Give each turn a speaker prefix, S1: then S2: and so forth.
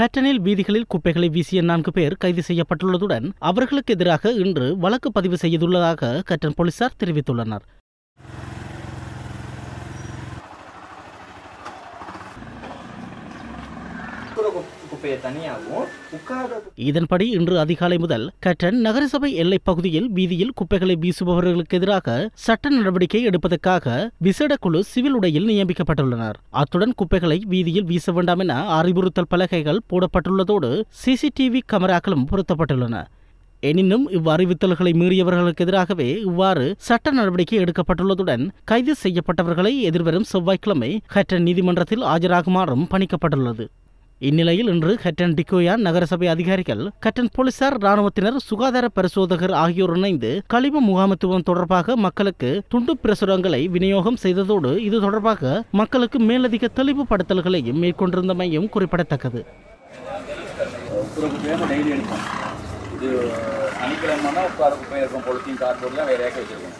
S1: ஹட்டனில் வீதிகளில் குப்பைகளை வீசிய நான்கு பேர் கைது செய்யப்பட்டுள்ளதுடன் அவர்களுக்கு எதிராக இன்று வழக்கு பதிவு செய்துள்ளதாக கட்டன் போலீசார் தெரிவித்துள்ளனர். இதன்படி இன்று அதிகாலை முதல் கட்டன் நகரசபை எல்லைப் பகுதியில் வீதியில் குப்பைகளை வீசுபவர்களுக்கு எதிராக சட்ட நடவடிக்கை எடுப்பதற்காக விசேட குழு சிவில் உடையில் நியமிக்கப்பட்டுள்ளனர். அத்துடன் குப்பைகளை வீதியில் வீச வேண்டாம் என அறிவுறுத்தல் பலகைகள் போடப்பட்டுள்ளதோடு சிசிடிவி கேமராக்களும் பொருத்தப்பட்டுள்ளன. எனினும் இவ்வறிவித்தல்களை மீறியவர்களுக்கு எதிராகவே இவ்வாறு சட்ட நடவடிக்கை எடுக்கப்பட்டுள்ளதுடன் கைது செய்யப்பட்டவர்களை எதிர்வரும் செவ்வாய்க்கிழமை ஹட்டன் நீதிமன்றத்தில் ஆஜராகுமாறும் பணிக்கப்பட்டுள்ளது. இந்நிலையில் இன்று ஹட்டன் டிகோயான் நகரசபை அதிகாரிகள் ஹட்டன் போலீசார் ராணுவத்தினர் சுகாதார பரிசோதகர் ஆகியோர் இணைந்து கழிவு முகாமத்துவம் தொடர்பாக மக்களுக்கு துண்டு பிரசுரங்களை விநியோகம் செய்ததோடு இது தொடர்பாக மக்களுக்கு மேலதிக தெளிவுபடுத்தல்களையும் மேற்கொண்டிருந்தமையும் குறிப்பிடத்தக்கது.
S2: இது சனிக்கிழமைனா பொலித்தீன் வேறையாக வச்சுருக்கோம்.